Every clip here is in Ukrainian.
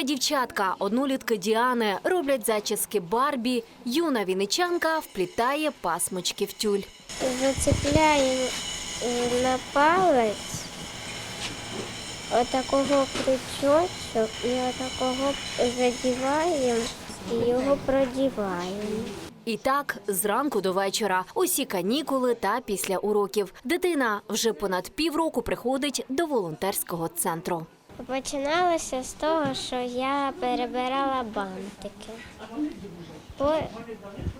Поки дівчатка, однолітки Діани роблять зачіски Барбі, юна вінничанка вплітає пасмочки в тюль. Зацепляємо на палець отакого крючочок і отакого задіваємо і його продіваємо. І так зранку до вечора, усі канікули та після уроків. Дитина вже понад півроку приходить до волонтерського центру. Починалося з того, що я перебирала бантики.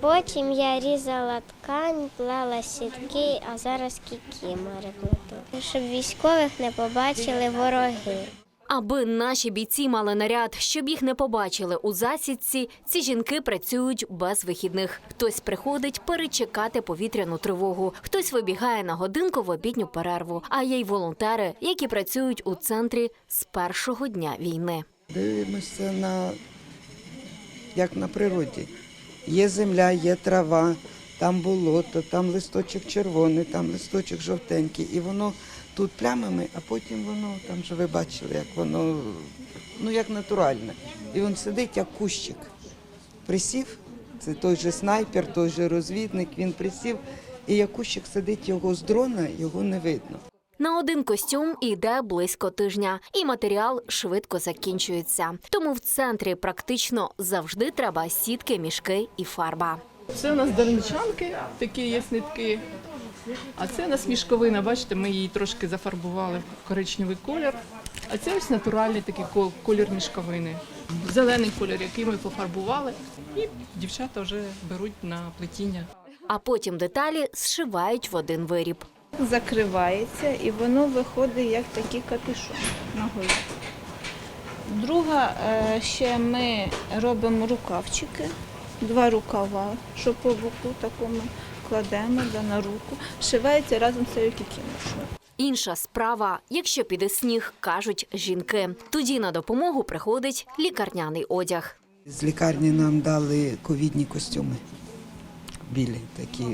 Потім я різала ткань, плела сітки, а зараз кікімори плету. Щоб військових не побачили вороги. Аби наші бійці мали наряд, щоб їх не побачили у засідці, ці жінки працюють без вихідних. Хтось приходить перечекати повітряну тривогу, хтось вибігає на годинку в обідню перерву. А є й волонтери, які працюють у центрі з першого дня війни. Дивимося на як на природі. Є земля, є трава, там болото, там листочок червоний, там листочок жовтенький. І воно тут плямами, а потім воно, там же ви бачили, як воно ну як натуральне. І він сидить як кущик. Присів, це той же снайпер, той же розвідник, він присів, і як кущик сидить його з дрона, його не видно. На один костюм йде близько тижня, і матеріал швидко закінчується. Тому в центрі практично завжди треба сітки, мішки і фарба. Це у нас дарничанки, такі є нитки. А це у нас мішковина, бачите, ми її трошки зафарбували в коричневий колір. А це ось натуральний такий колір мішковини. Зелений колір, який ми пофарбували, і дівчата вже беруть на плетіння. А потім деталі зшивають в один виріб. закривається і воно виходить як такий капюшон на голові. Друга, е, ще ми робимо рукавчики, два рукава, що по боку такому кладемо да, на руку, шивається разом з цією кікімошою. Інша справа, якщо піде сніг, кажуть жінки. Тоді на допомогу приходить лікарняний одяг. З лікарні нам дали ковідні костюми. Білі такі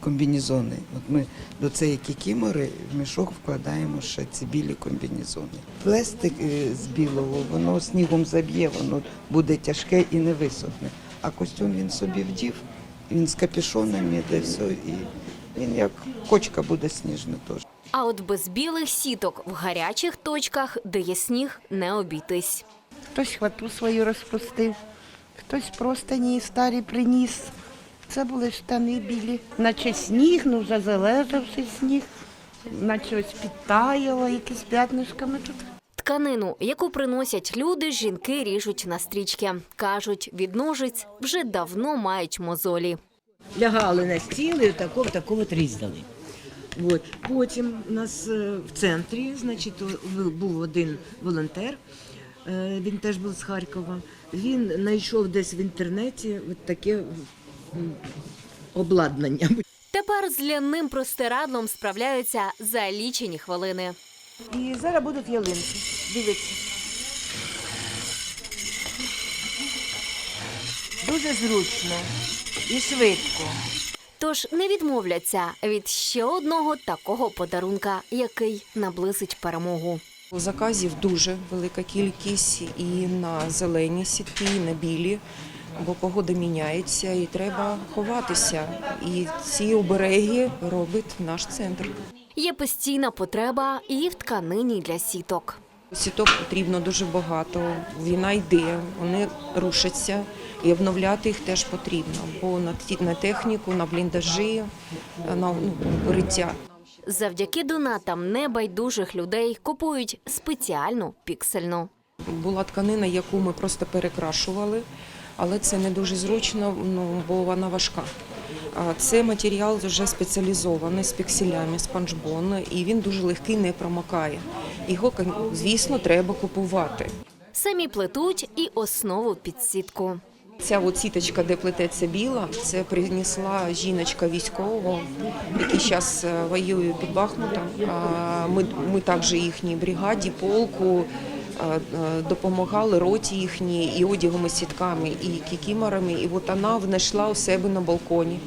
комбінезони. От ми до цієї кікімори в мішок вкладаємо ще ці білі комбінезони. Пластик е, з білого, воно снігом заб'є, воно буде тяжке і не висохне. А костюм він собі вдів, він з капюшоном іде все, і він як кочка буде сніжна теж. А от без білих сіток в гарячих точках, де є сніг, не обійтись. Хтось хвату свою розпустив, хтось простині старі приніс. Це були штани білі, наче сніг, ну вже залежавши сніг, наче ось підтаяло якісь п'ятнишками тут. Тканину, яку приносять люди, жінки ріжуть на стрічки. Кажуть, від ножиць вже давно мають мозолі. лягали на стіл і тако, тако от. От. Потім у нас е, в центрі, значить, був один волонтер, е, він теж був з Харкова. Він знайшов десь в інтернеті от таке обладнання. Тепер з ляним простирадлом справляються за лічені хвилини. І зараз будуть ялинки. Дивіться. Дуже зручно і швидко. Тож не відмовляться від ще одного такого подарунка, який наблизить перемогу. Заказів дуже велика кількість і на зелені сітки, і на білі, бо погода міняється і треба ховатися. І ці обереги робить наш центр. Є постійна потреба і в тканині для сіток. Сіток потрібно дуже багато. Війна йде, вони рушаться, і обновляти їх теж потрібно, бо на техніку, на бліндажі, на ну, укриття. Завдяки донатам небайдужих людей купують спеціальну піксельну. Була тканина, яку ми просто перекрашували, але це не дуже зручно, ну, бо вона важка. Це матеріал вже спеціалізований з пікселями, спанчбон, і він дуже легкий, не промокає. Його, звісно, треба купувати. Самі плетуть і основу під сітку. Ця от сіточка, де плететься біла, це принесла жіночка військового, який зараз воює під Бахмутом. Ми, ми також їхній бригаді, полку а, а, допомагали роті їхній і одягом, сітками, і кікіморами. І от вона внайшла у себе на балконі.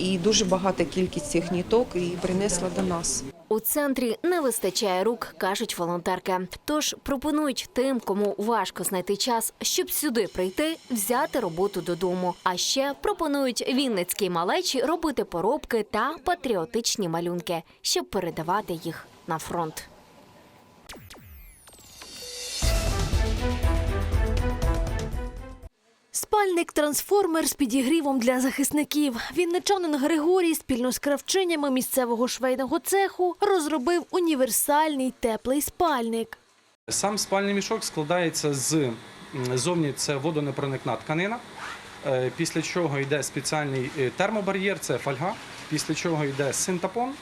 І дуже багата кількість цих ніток і принесла до нас. У центрі не вистачає рук, кажуть волонтерки. Тож пропонують тим, кому важко знайти час, щоб сюди прийти, взяти роботу додому. А ще пропонують вінницькій малечі робити поробки та патріотичні малюнки, щоб передавати їх на фронт. Спальник трансформер з підігрівом для захисників. Вінничанин Григорій спільно з кравчинями місцевого швейного цеху розробив універсальний теплий спальник. Сам спальний мішок складається з зовні це водонепроникна тканина, е, після чого йде спеціальний е, термобар'єр, це фольга, після чого йде синтапон,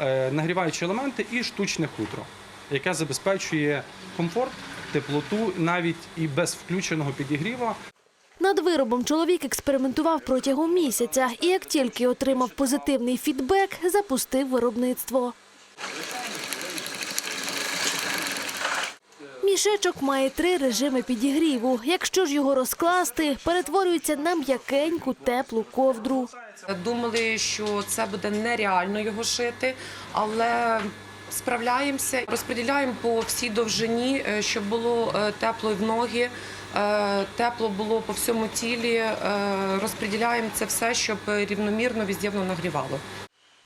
е, нагріваючі елементи і штучне хутро, яке забезпечує комфорт, теплоту навіть і без включеного підігріва. Над виробом чоловік експериментував протягом місяця і як тільки отримав позитивний фідбек, запустив виробництво. Мішечок має три режими підігріву. Якщо ж його розкласти, перетворюється на м'якеньку теплу ковдру. Думали, що це буде нереально його шити, але справляємося, розподіляємо по всій довжині, е, щоб було е, тепло в ноги, тепло було по всьому тілі. е, Розподіляємо це все, щоб рівномірно везде воно нагрівало.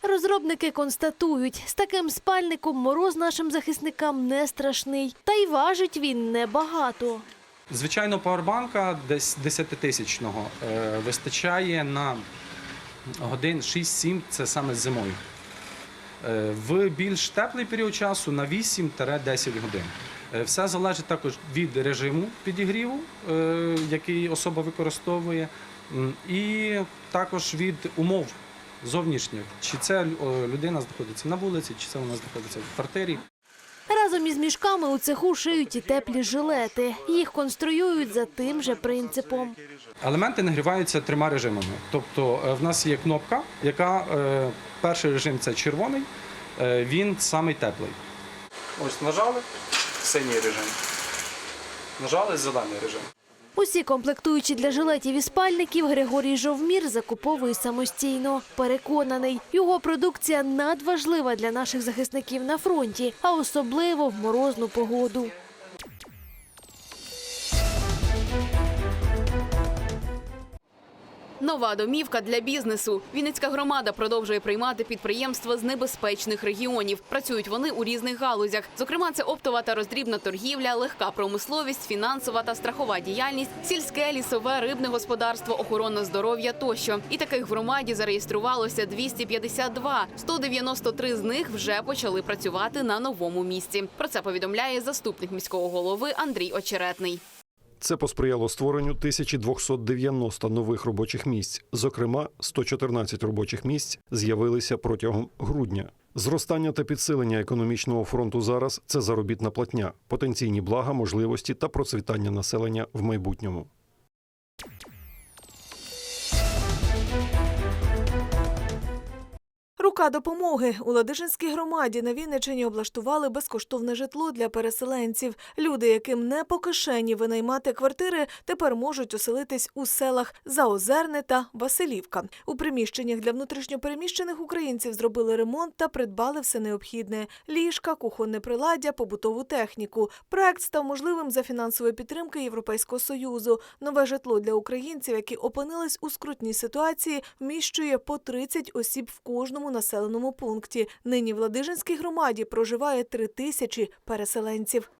Розробники констатують, з таким спальником мороз нашим захисникам не страшний, та й важить він небагато. Звичайно, пауербанка десь 10-тисячного е, вистачає на годин 6-7, це саме зимою. Е, В більш теплий період часу на 8-10 годин. Е, Все залежить також від режиму підігріву, е, який особа використовує, і також від умов зовнішніх. Чи це е, людина знаходиться на вулиці, чи це вона знаходиться в квартирі. Разом із мішками у цеху шиють і теплі жилети. Їх конструюють за тим же принципом. Елементи нагріваються трьома режимами. Тобто в нас є кнопка, яка перший режим це червоний, він самий теплий. Ось нажали синій режим. Нажали зелений режим. Усі комплектуючі для жилетів і спальників Григорій Жовмір закуповує самостійно. Переконаний, його продукція надважлива для наших захисників на фронті, а особливо в морозну погоду. Нова домівка для бізнесу. Вінницька громада продовжує приймати підприємства з небезпечних регіонів. Працюють вони у різних галузях. Зокрема, це оптова та роздрібна торгівля, легка промисловість, фінансова та страхова діяльність, сільське, лісове, рибне господарство, охорона здоров'я тощо. І таких в громаді зареєструвалося 252. 193 з них вже почали працювати на новому місці. Про це повідомляє заступник міського голови Андрій Очеретний. Це посприяло створенню 1290 нових робочих місць. Зокрема, 114 робочих місць з'явилися протягом грудня. Зростання та підсилення економічного фронту зараз це заробітна платня, потенційні блага, можливості та процвітання населення в майбутньому. Рука допомоги у Ладижинській громаді на Вінничині облаштували безкоштовне житло для переселенців. Люди, яким не по кишені винаймати квартири, тепер можуть оселитись у селах Заозерне та Василівка. У приміщеннях для внутрішньопереміщених українців зробили ремонт та придбали все необхідне: ліжка, кухонне приладдя, побутову техніку. Проект став можливим за фінансової підтримки Європейського союзу. Нове житло для українців, які опинились у скрутній ситуації, вміщує по 30 осіб в кожному населеному пункті. Нині в Ладижинській громаді проживає три тисячі переселенців.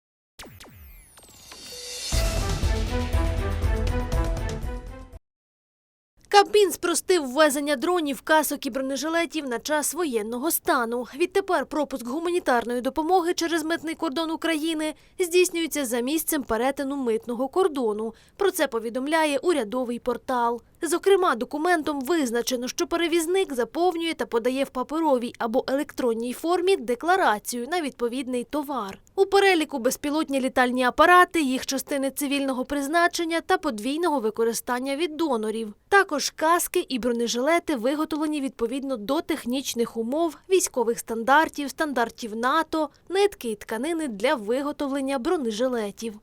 Кабмін спростив ввезення дронів, касок і бронежилетів на час воєнного стану. Відтепер пропуск гуманітарної допомоги через митний кордон України здійснюється за місцем перетину митного кордону. Про це повідомляє урядовий портал. Зокрема, документом визначено, що перевізник заповнює та подає в паперовій або електронній формі декларацію на відповідний товар. У переліку безпілотні літальні апарати, їх частини цивільного призначення та подвійного використання від донорів. Також каски і бронежилети виготовлені відповідно до технічних умов, військових стандартів, стандартів НАТО, нитки і тканини для виготовлення бронежилетів.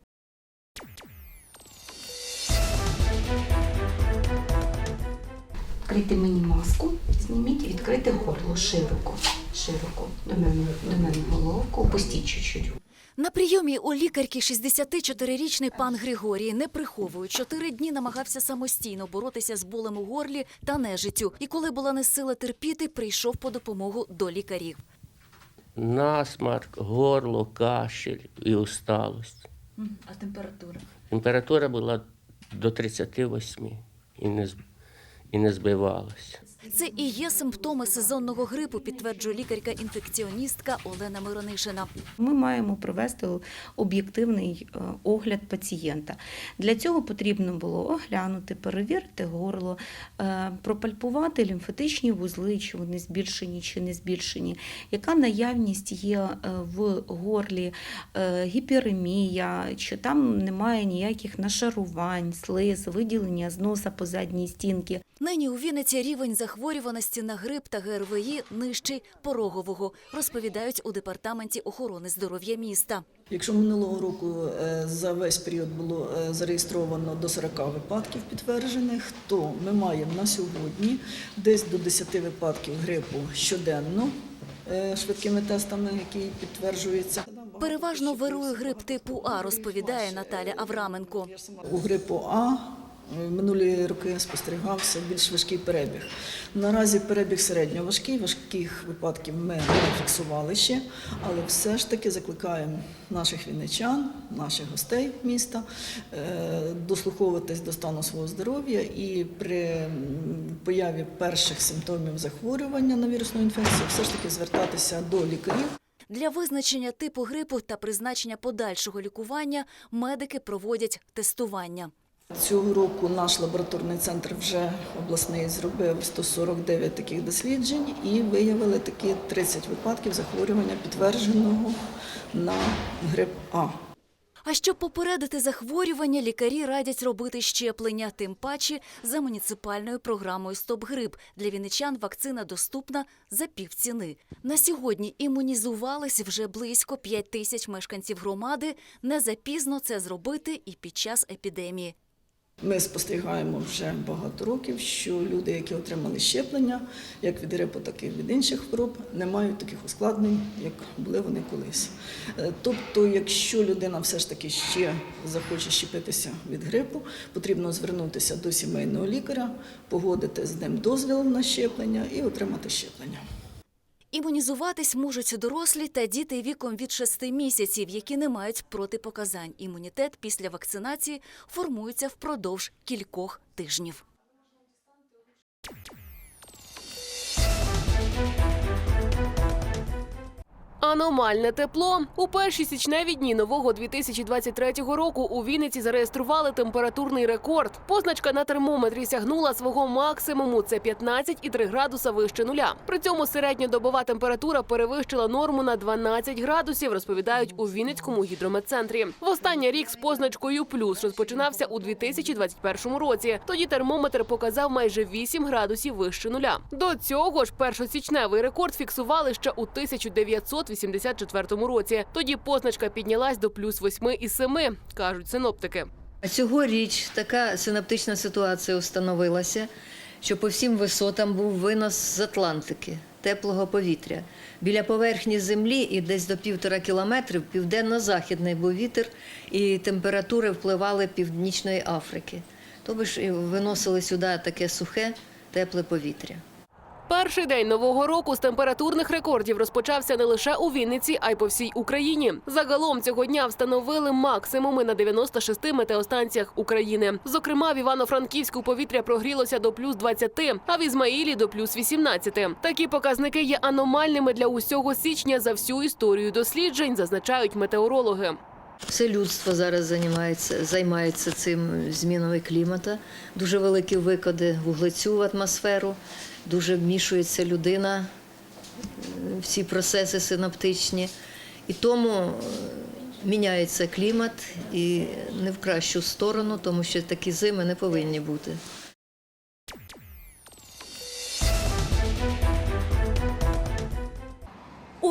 Відкрийте мені маску, зніміть, відкрите горло широко. широко до мене, до мене головку, опустіть чуть-чуть. На прийомі у лікарки 64-річний пан Григорій не приховують. Чотири дні намагався самостійно боротися з болем у горлі та нежиттю. І коли була не сила терпіти, прийшов по допомогу до лікарів. Насмарк, горло, кашель і усталость. А температура? Температура була до 38 і не, і не збивалася. Це і є симптоми сезонного грипу, підтверджує лікарка-інфекціоністка Олена Миронишина. Ми маємо провести об'єктивний е, огляд пацієнта. Для цього потрібно було оглянути, перевірити горло, е, пропальпувати лімфатичні вузли, чи вони збільшені чи не збільшені, яка наявність є е, в горлі, гіперемія, чи там немає ніяких нашарувань, слиз, виділення з носа по задній стінки. Нині у Вінниці рівень захворюваності на грип та ГРВІ нижчий порогового, розповідають у департаменті охорони здоров'я міста. Якщо минулого року е, за весь період було е, зареєстровано до 40 випадків підтверджених, то ми маємо на сьогодні десь до 10 випадків грипу щоденно е, швидкими тестами, які підтверджуються. Переважно вирує грип типу А, розповідає Наталя Авраменко. У грипу А минулі роки спостерігався більш важкий перебіг. Наразі перебіг середньо важкий, важких випадків ми не фіксували ще, але все ж таки закликаємо наших вінничан, наших гостей міста е, дослуховуватись до стану свого здоров'я і при появі перших симптомів захворювання на вірусну інфекцію все ж таки звертатися до лікарів. Для визначення типу грипу та призначення подальшого лікування медики проводять тестування. Цього року наш лабораторний центр вже обласний зробив 149 таких досліджень і виявили такі 30 випадків захворювання підтвердженого на грип А. А щоб попередити захворювання, лікарі радять робити щеплення, тим паче за муніципальною програмою Стоп грип для вінничан вакцина доступна за півціни. На сьогодні імунізувались вже близько 5 тисяч мешканців громади. Не запізно це зробити і під час епідемії. Ми спостерігаємо вже багато років, що люди, які отримали щеплення, як від грипу, так і від інших хвороб, не мають таких ускладнень, як були вони колись. Е, Тобто, якщо людина все ж таки ще захоче щепитися від грипу, потрібно звернутися до сімейного лікаря, погодити з ним дозвіл на щеплення і отримати щеплення. Імунізуватись можуть дорослі та діти віком від 6 місяців, які не мають протипоказань. Імунітет після вакцинації формується впродовж кількох тижнів. Аномальне тепло у перші січневі дні нового 2023 року у Вінниці зареєстрували температурний рекорд. Позначка на термометрі сягнула свого максимуму. Це 15,3 градуса вище нуля. При цьому середньодобова температура перевищила норму на 12 градусів. Розповідають у Вінницькому гідрометцентрі. В останній рік з позначкою плюс розпочинався у 2021 році. Тоді термометр показав майже 8 градусів вище нуля. До цього ж першосічневий рекорд фіксували ще у 1984 році. Тоді позначка піднялась до плюс 8,7, кажуть синоптики. Цьогоріч така синаптична ситуація установилася, що по всім висотам був винос з Атлантики, теплого повітря. Біля поверхні землі і десь до півтора кілометрів південно-західний був вітер, і температури впливали північної Африки. Тобто виносили сюди таке сухе, тепле повітря. Перший день нового року з температурних рекордів розпочався не лише у Вінниці, а й по всій Україні. Загалом цього дня встановили максимуми на 96 метеостанціях України. Зокрема, в Івано-Франківську повітря прогрілося до плюс 20, а в Ізмаїлі до плюс 18. Такі показники є аномальними для усього січня за всю історію досліджень, зазначають метеорологи. Все людство зараз займається, займається цим зміною клімату. Дуже великі викиди вуглецю в атмосферу, дуже вмішується людина в ці процеси синаптичні. І тому е, міняється клімат і не в кращу сторону, тому що такі зими не повинні бути.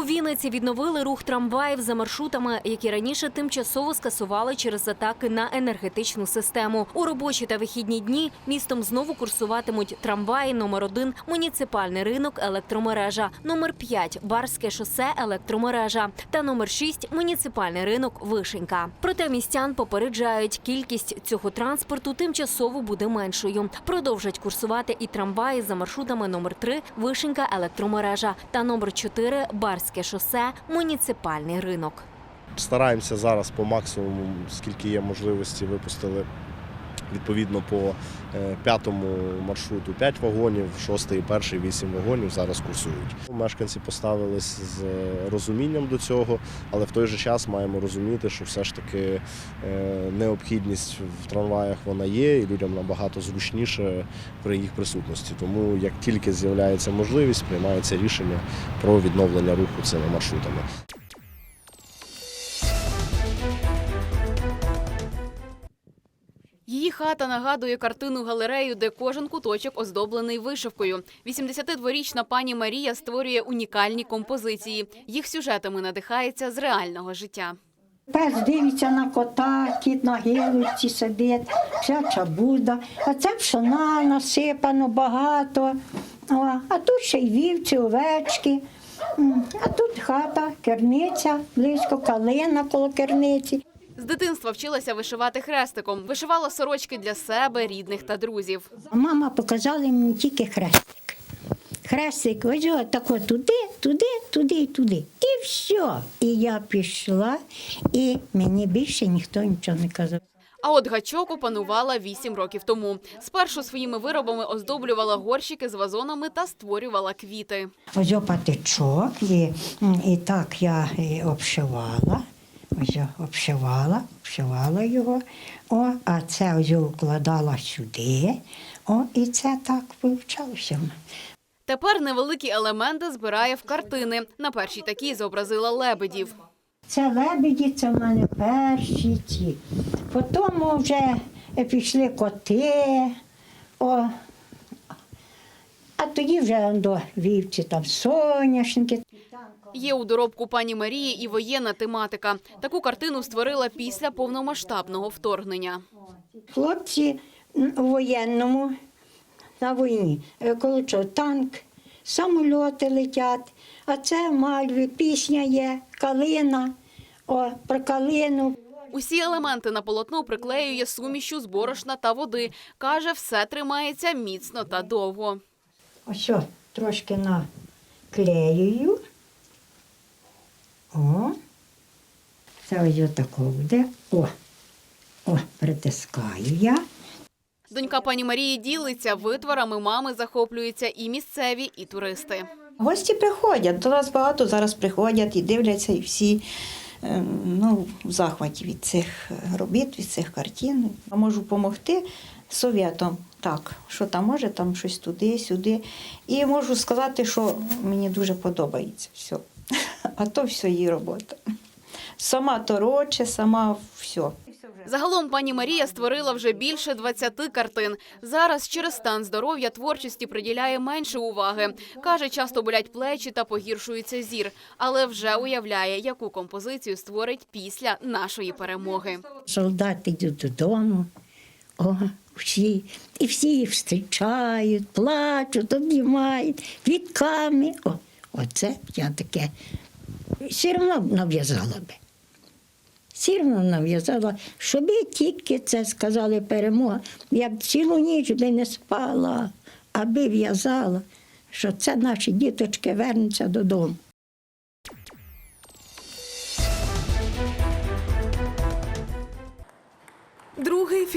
Вінниці відновили рух трамваїв за маршрутами, які раніше тимчасово скасували через атаки на енергетичну систему. У робочі та вихідні дні містом знову курсуватимуть трамваї номер 1 муніципальний ринок електромережа, номер 5 барське шосе електромережа та номер 6 муніципальний ринок Вишенька. Проте містян попереджають, кількість цього транспорту тимчасово буде меншою. Продовжать курсувати і трамваї за маршрутами номер 3 Вишенька електромережа та номер 4 Барське шосе муніципальний ринок. Стараємося зараз по максимуму, скільки є можливості, випустили відповідно по е, п'ятому маршруту 5 вагонів, шостий і перший 8 вагонів зараз курсують. Мешканці поставились з розумінням до цього, але в той же час маємо розуміти, що все ж таки е, необхідність в трамваях вона є, і людям набагато зручніше при їх присутності. Тому як тільки з'являється можливість, приймається рішення про відновлення руху цими маршрутами. Хата нагадує картину галерею, де кожен куточок оздоблений вишивкою. 82-річна пані Марія створює унікальні композиції. Їх сюжетами надихається з реального життя. Пес дивиться на кота, кіт на гілочці сидить, вся чабуда, а це пшона насипано багато. А тут ще й вівці, овечки. А тут хата, керниця, близько калина коло керниці. З дитинства вчилася вишивати хрестиком. Вишивала сорочки для себе, рідних та друзів. Мама показала мені тільки хрестик. Хрестик, ось тако туди, туди, туди і туди. І все. І я пішла, і мені більше ніхто нічого не казав. А от гачок опанувала вісім років тому. Спершу своїми виробами оздоблювала горщики з вазонами та створювала квіти. Ось патичок, і, і так я і обшивала. Ось обшивала, обшивала його. О, а це ось укладала сюди. О, і це так вивчалося. Тепер невеликі елементи збирає в картини. На першій такій зобразила лебедів. Це лебеді, це в мене перші ті. Потім вже пішли коти. О, а тоді вже до вівці там соняшники. Є у доробку пані Марії і воєнна тематика. Таку картину створила після повномасштабного вторгнення. Хлопці у воєнному на війні, е, коли що, танк, самольоти летять, а це в Мальві пісня є, калина, о, про калину. Усі елементи на полотно приклеює сумішю з борошна та води. Каже, все тримається міцно та довго. Ось що, трошки наклеюю. О, це ось отако буде. О, о, притискаю я. Донька пані Марії ділиться витворами мами, захоплюються і місцеві, і туристи. Гості приходять, до нас багато зараз приходять і дивляться, і всі е, ну, в захваті від цих робіт, від цих картин. Я можу допомогти совєтом. Так, що там може, там щось туди, сюди. І можу сказати, що мені дуже подобається все. А то все її робота. Сама тороче, сама все. Загалом пані Марія створила вже більше 20 картин. Зараз через стан здоров'я творчості приділяє менше уваги. Каже, часто болять плечі та погіршується зір, але вже уявляє, яку композицію створить після нашої перемоги. Солдати йдуть додому, о, всі, і всі їх зустрічають, плачуть, обнімають, квітками. О, оце я таке все одно нав'язала би. Все одно нав'язала, щоб тільки це сказали перемога. Я б цілу ніч би не спала, аби в'язала, що це наші діточки вернуться додому.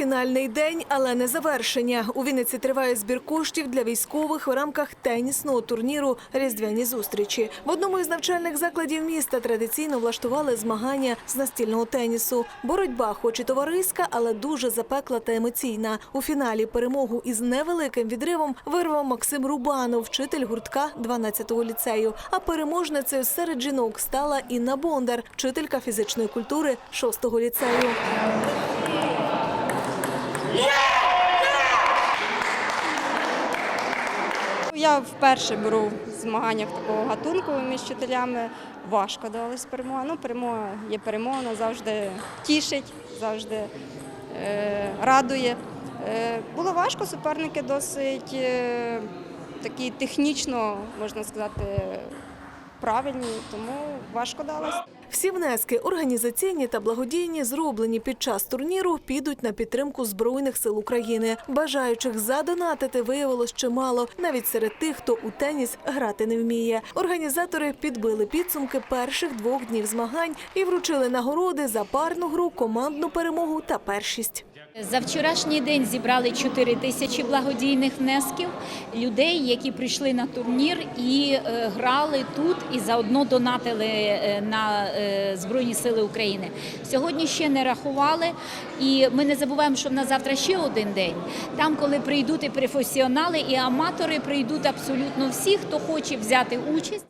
Фінальний день, але не завершення. У Вінниці триває збір коштів для військових в рамках тенісного турніру Різдвяні зустрічі. В одному із навчальних закладів міста традиційно влаштували змагання з настільного тенісу. Боротьба, хоч і товариська, але дуже запекла та емоційна. У фіналі перемогу із невеликим відривом вирвав Максим Рубанов, вчитель гуртка 12-го ліцею. А переможницею серед жінок стала Інна Бондар, вчителька фізичної культури 6-го ліцею. Я вперше беру в змаганнях такого гатунку між вчителями. Важко далась перемога. Ну, перемога є перемога, вона завжди тішить, завжди е, радує. Е, було важко, суперники досить е, такі технічно, можна сказати, правильні, тому важко далось. Всі внески, організаційні та благодійні, зроблені під час турніру, підуть на підтримку Збройних сил України. Бажаючих задонатити виявилось чимало, навіть серед тих, хто у теніс грати не вміє. Організатори підбили підсумки перших двох днів змагань і вручили нагороди за парну гру, командну перемогу та першість. За вчорашній день зібрали 4 тисячі благодійних внесків людей, які прийшли на турнір і е, грали тут, і заодно донатили е, на е, Збройні Сили України. Сьогодні ще не рахували, і ми не забуваємо, що в нас завтра ще один день. Там, коли прийдуть і професіонали, і аматори, прийдуть абсолютно всі, хто хоче взяти участь.